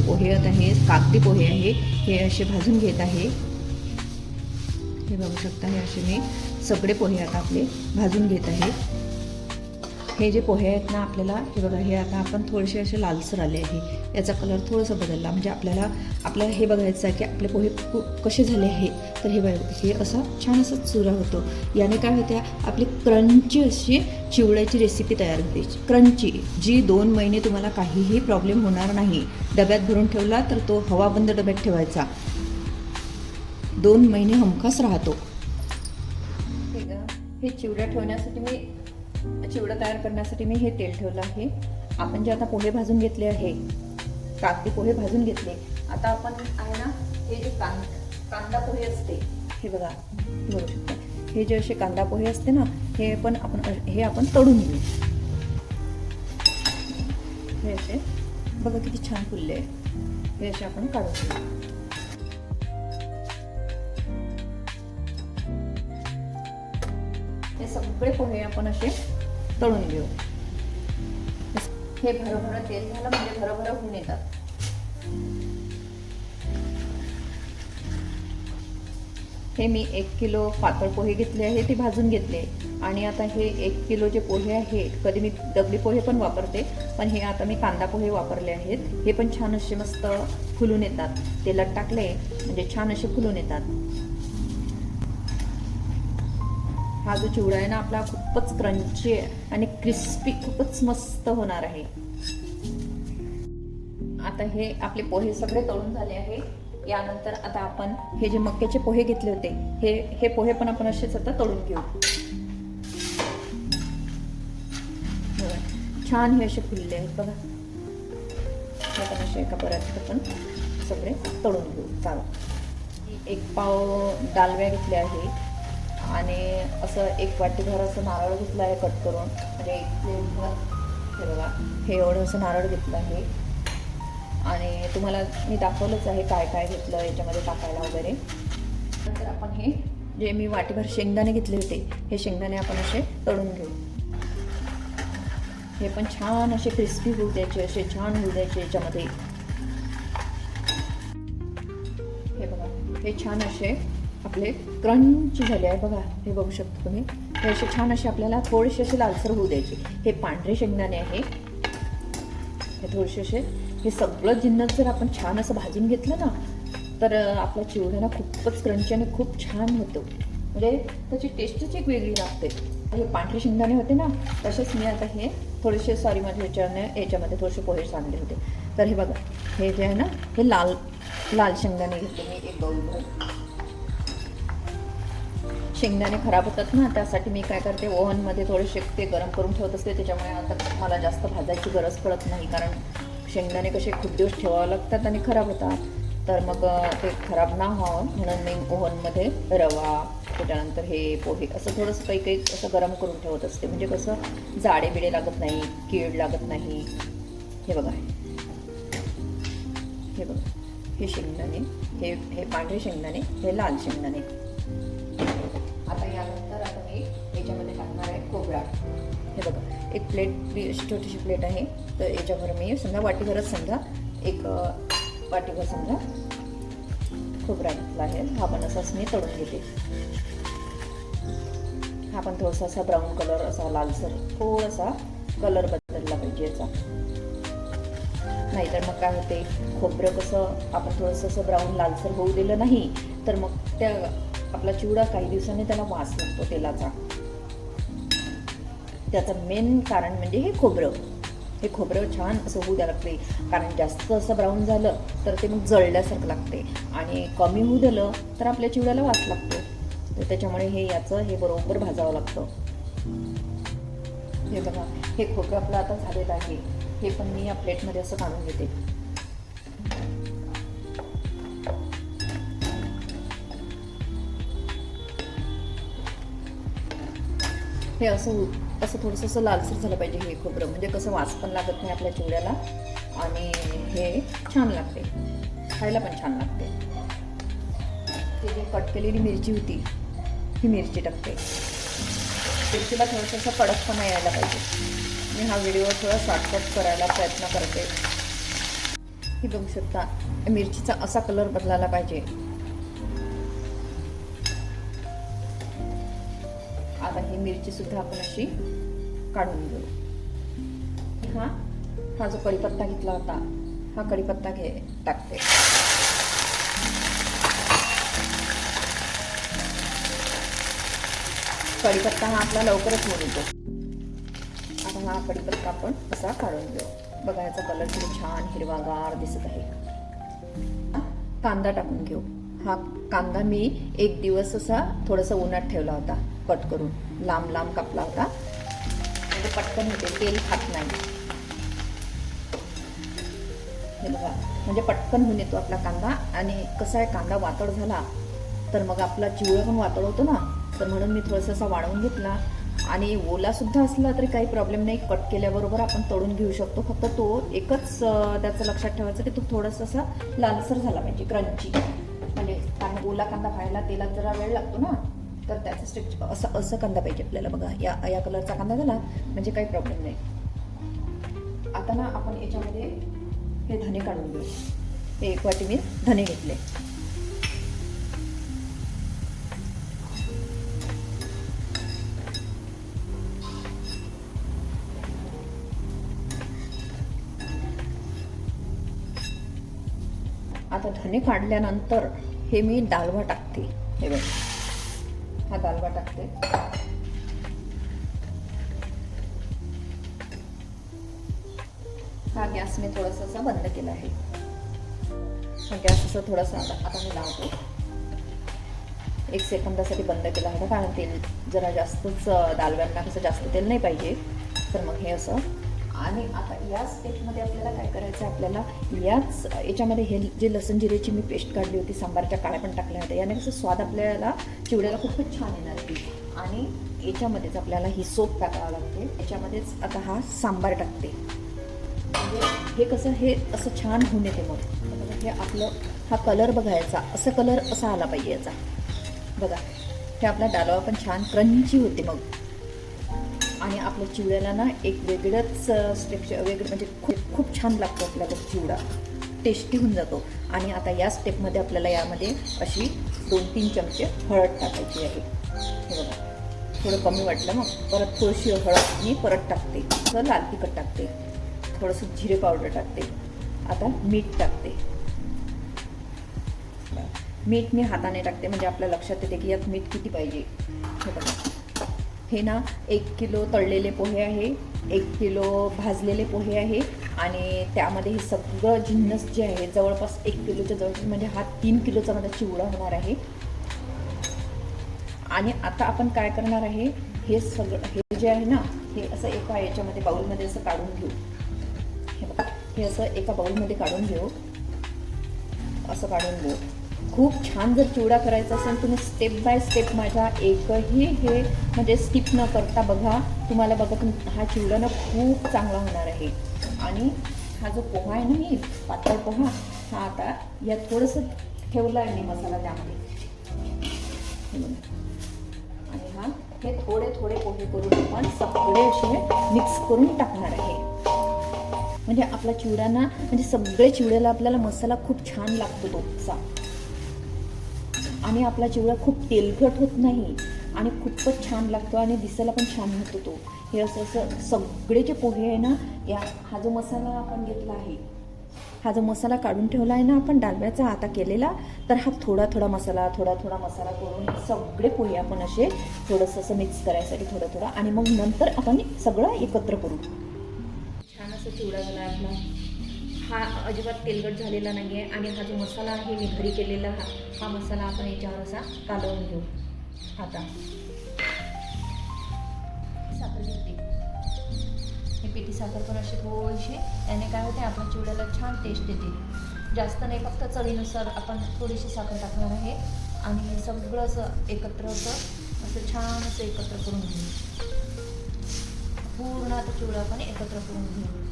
पावरावर असे पोहे आहेत आहे कागदी पोहे आहे हे असे भाजून घेत आहे. हे बघू शकता हे असे मी सगळे पोहे आता आपले भाजून घेत आहे. हे जे पोहे आहेत ना आपल्याला हे बघा हे आता आपण थोडेसे असे लालसर आले आहे. याचा कलर थोडंसं बदलला म्हणजे आपल्याला आपल्याला हे बघायचं आहे की आपले पोहे कु- कसे झाले आहे तर हे हे असा छान असा चुरा होतो. याने काय होते आपली क्रंची अशी चिवड्याची रेसिपी तयार होते क्रंची जी दोन महिने तुम्हाला काहीही प्रॉब्लेम होणार नाही. डब्यात भरून ठेवला तर तो हवाबंद डब्यात ठेवायचा. दोन महिने हमखास राहतो. हे चिवडा हे चिवड्या ठेवण्यासाठी मी चिवडा तयार करण्यासाठी मी हे तेल ठेवलं आहे. आपण जे आता पोहे भाजून घेतले आहे कागदी पोहे भाजून घेतले. आता आपण आहे ना हे जे कां कांदा पोहे असते. हे बघा. हे बघू शकता हे जे असे कांदा पोहे असते ना हे पण आपण हे आपण तळून घेऊ. हे असे बघा किती छान फुलले. हे असे आपण काढून घेऊ. हे सगळे पोहे आपण असे तळून घेऊ. हे भरभर तेल झालं म्हणजे भरभर होऊन येतात. हे मी एक किलो पातळ पोहे घेतले आहे ते भाजून घेतले आणि आता हे एक किलो जे पोहे आहेत कधी मी दगडी पोहे पण वापरते पण हे आता मी कांदा पोहे वापरले आहेत. हे पण छान असे मस्त फुलून येतात. तेलात टाकले म्हणजे छान असे फुलून येतात. हा जो चिवडा आहे ना आपला खूपच क्रंची आणि क्रिस्पी खूपच मस्त होणार आहे. आता हे आपले पोहे सगळे तळून झाले आहे. यानंतर आता आपण हे जे मक्याचे पोहे घेतले होते हे हे पोहे पण आपण असेच आता तळून घेऊ. छान हे असे फुलले आहेत बघा. हे पण असे एका बऱ्याच आपण सगळे तळून घेऊ. चालू एक पाव डालव्या घेतल्या आहे आणि असं एक वाटीभर असं नारळ घेतलं आहे कट करून. म्हणजे एक प्लेटभर हे बघा हे एवढं असं नारळ घेतलं आहे. आणि तुम्हाला मी दाखवलंच आहे काय काय घेतलं याच्यामध्ये टाकायला वगैरे. नंतर आपण हे जे मी वाटीभर शेंगदाणे घेतले होते हे शेंगदाणे आपण असे तळून घेऊ. हे पण छान असे क्रिस्पी होऊ द्यायचे असे छान होऊ द्यायचे याच्यामध्ये. हे बघा हे छान असे आपले क्रंच झाले आहे बघा हे बघू शकता तुम्ही. हे असे छान असे आपल्याला थोडेसे असे लालसर होऊ द्यायचे. हे पांढरे शेंगदाणे आहे. हे थोडेसे असे हे सगळं जिन्नस जर आपण छान असं भाजून घेतलं ना तर आपला चिवड्याला खूपच क्रंची आणि खूप छान होतो. म्हणजे त्याची टेस्टच एक वेगळी लागते. हे पांढरे शेंगदाणे होते ना तसेच मी आता हे थोडेसे सॉरी माझ्या ह्याच्याने याच्यामध्ये थोडेसे पोहे सांगले होते. तर हे बघा हे जे आहे ना हे लाल लाल शेंगदाणे घेते मी एक बाउलभर शेंगदाणे खराब होतात ना त्यासाठी मी काय करते ओव्हनमध्ये थोडेसे ते गरम करून ठेवत असते त्याच्यामुळे आता मला जास्त भाजायची गरज पडत नाही कारण शेंगदाणे कसे खूप दिवस ठेवावे लागतात आणि खराब होतात. तर मग ते खराब ना व्हावं म्हणून मी ओव्हनमध्ये रवा त्याच्यानंतर हे पोहे असं थोडंसं काही काही असं गरम करून ठेवत असते. म्हणजे कसं जाडे बिडे लागत नाही कीड लागत नाही. हे बघा. हे बघा. हे शेंगदाणे हे हे पांढरे शेंगदाणे हे लाल शेंगदाणे. एक प्लेट अशी छोटीशी प्लेट आहे. तर याच्यावर मी समजा वाटीभरच समजा एक वाटीभर समजा खोबरा घेतला आहे. हा पण असाच मी तळून घेते. हा पण थोडासा असा ब्राऊन कलर असा लालसर थोडासा कलर बदलला पाहिजे याचा. नाहीतर मग काय होते खोबरं कसं आपण थोडंसं असं ब्राऊन लालसर होऊ दिलं नाही तर मग त्या आपला चिवडा काही दिवसांनी त्याला वास लागतो तेलाचा. त्याचं मेन कारण म्हणजे हे खोबरं. हे खोबरं छान असं होऊ द्या लागते. कारण जास्त असं ब्राऊन झालं तर ते मग जळल्यासारखं लागते. आणि कमी होऊ दिलं तर आपल्या चिवड्याला वास लागतो. तर त्याच्यामुळे हे याचं हे बरोबर भाजावं लागतं. हे बघा हे खोबरं आपलं आता झालेलं आहे. हे पण मी या प्लेटमध्ये असं काढून घेते. हे असं हो- असं थोडंसं असं लालसर झालं पाहिजे हे खोबरं. म्हणजे कसं वास पण लागत नाही आपल्या चिवड्याला. आणि हे छान लागते. खायला पण छान लागते. ते जे कट केलेली मिरची होती ही मिरची टाकते. मिरचीला थोडंसं असं कडकपणा यायला पाहिजे. मी हा व्हिडिओ थोडा शॉर्टकट करायला प्रयत्न करते. हे बघू शकता मिरचीचा असा कलर बदलायला पाहिजे. मिरची सुद्धा आपण अशी काढून घेऊ. हा हा जो कढीपत्ता घेतला होता हा कढीपत्ता घे टाकते. कढीपत्ता हा आपला लवकरच होऊन येतो. आता हा कढीपत्ता आपण असा काढून घेऊ. बघा याचा कलर किती छान हिरवागार दिसत आहे. हा, कांदा टाकून घेऊ. हा कांदा मी एक दिवस असा थोडासा उन्हात ठेवला होता. कट करून लांब लांब कापला होता. म्हणजे पटकन होते तेल खात नाही. हे बघा म्हणजे पटकन होऊन येतो आपला कांदा. आणि कसा आहे कांदा वातड झाला तर मग आपला चिवळं पण वातळ होतो ना. तर म्हणून मी थोडंसं असा वाढवून घेतला. आणि ओलासुद्धा असला तरी काही प्रॉब्लेम नाही. कट केल्याबरोबर आपण तळून घेऊ शकतो. फक्त तो एकच त्याचं लक्षात ठेवायचं की तो थोडासा असा लालसर झाला पाहिजे क्रंची म्हणजे कारण ओला कांदा व्हायला तेलात जरा वेळ लागतो ना. तर त्याचं स्ट्रिक्च असं असं कांदा पाहिजे आपल्याला. बघा या या कलरचा कांदा झाला म्हणजे काही प्रॉब्लेम नाही. आता ना आपण याच्यामध्ये हे धने काढून घेऊ. हे एक वाटी मी धने घेतले. आता धने काढल्यानंतर हे मी डालवा टाकते. हे बघ. हा दालवा टाकते. हा गॅस मी थोडासा बंद केला आहे. हा गॅस असा थोडासा आता मी लावतो. एक सेकंदासाठी बंद केला होता कारण तेल जरा जास्तच दालव्यांना कसं जास्त तेल नाही पाहिजे. तर मग हे असं आणि आता या स्टेपमध्ये आपल्याला काय करायचं आहे आपल्याला याच याच्यामध्ये हे जे लसण जिरेची मी पेस्ट काढली होती सांबारच्या काळ्या पण टाकल्या होत्या. याने कसं स्वाद आपल्याला चिवड्याला खूपच छान येणार आहे आणि याच्यामध्येच आपल्याला ही सोप टाकावं लागते. याच्यामध्येच आता हा सांबार टाकते. म्हणजे हे कसं हे असं छान होऊन येते मग. हे आपलं हा कलर बघायचा. असं कलर असा आला पाहिजे याचा. बघा हे आपला डालवा पण छान क्रंची होते मग. आणि आपल्या चिवड्याला ना एक वेगळंच स्ट्रक्चर वेगळं म्हणजे खूप खूप छान लागतो आपल्याला चिवडा. टेस्टी होऊन जातो. आणि आता या स्टेपमध्ये आपल्याला यामध्ये अशी दोन तीन चमचे हळद टाकायची आहे. हे बघा. थोडं कमी वाटलं मग परत थोडीशी हळद मी परत टाकते. थोडं लाल तिखट टाकते. थोडंसं जिरे पावडर टाकते. आता मीठ टाकते. मीठ मी हाताने टाकते. म्हणजे आपल्या लक्षात येते की यात मीठ किती पाहिजे. हे बघा. हे ना एक किलो तळलेले पोहे आहे एक किलो भाजलेले पोहे आहे आणि त्यामध्ये हे सगळं जिन्नस जे आहे जवळपास एक किलोच्या जवळ म्हणजे हा तीन किलोचा माझा चिवडा होणार आहे. आणि आता आपण काय करणार आहे हे सगळं हे जे आहे ना हे असं एका याच्यामध्ये बाउलमध्ये असं काढून घेऊ. हे बघा हे असं एका बाउलमध्ये काढून घेऊ. असं काढून घेऊ. खूप छान जर चिवडा करायचा असेल तुम्ही स्टेप बाय स्टेप माझ्या एकही हे म्हणजे स्किप न करता बघा तुम्हाला बघा तुम हा चिवडा ना खूप चांगला होणार आहे. आणि हा जो पोहा आहे ना ही पातळ पोहा हा आता यात थोडंसं ठेवला आहे मी मसाला त्यामध्ये. आणि हा हे थोडे थोडे पोहे करून आपण सगळे असे मिक्स करून टाकणार आहे. म्हणजे आपला चिवडा ना म्हणजे सगळे चिवड्याला आपल्याला मसाला खूप छान लागतो तो आणि आपला चिवडा खूप तेलकट होत नाही आणि खूपच छान लागतो आणि दिसायला पण छान होतो तो. हे असं असं सगळे जे पोहे आहे ना या हा जो मसाला आपण घेतला आहे हा जो मसाला काढून ठेवला आहे ना आपण डालव्याचा आता केलेला तर हा थोडा थोडा मसाला थोडा थोडा मसाला करून हे सगळे पोहे आपण असे थोडंसं असं मिक्स करायसाठी थोडं थोडं आणि मग नंतर आपण सगळं एकत्र करू. छान असं चिवडा झाला आपला. हा अजिबात तेलकट झालेला नाही आहे आणि हा जो मसाला आहे मी घरी केलेला हा हा मसाला आपण याच्यावर असा कालवून घेऊ. आता. साखर घेते हे पिठी साखर पण अशी थोडीशी त्याने काय होते आपण चिवड्याला छान टेस्ट देते. जास्त नाही फक्त चवीनुसार आपण थोडीशी साखर टाकणार आहे. आणि सगळं असं एकत्र असं असं छान असं एकत्र करून घेऊ. पूर्ण आता चिवडा आपण एकत्र करून घेऊ.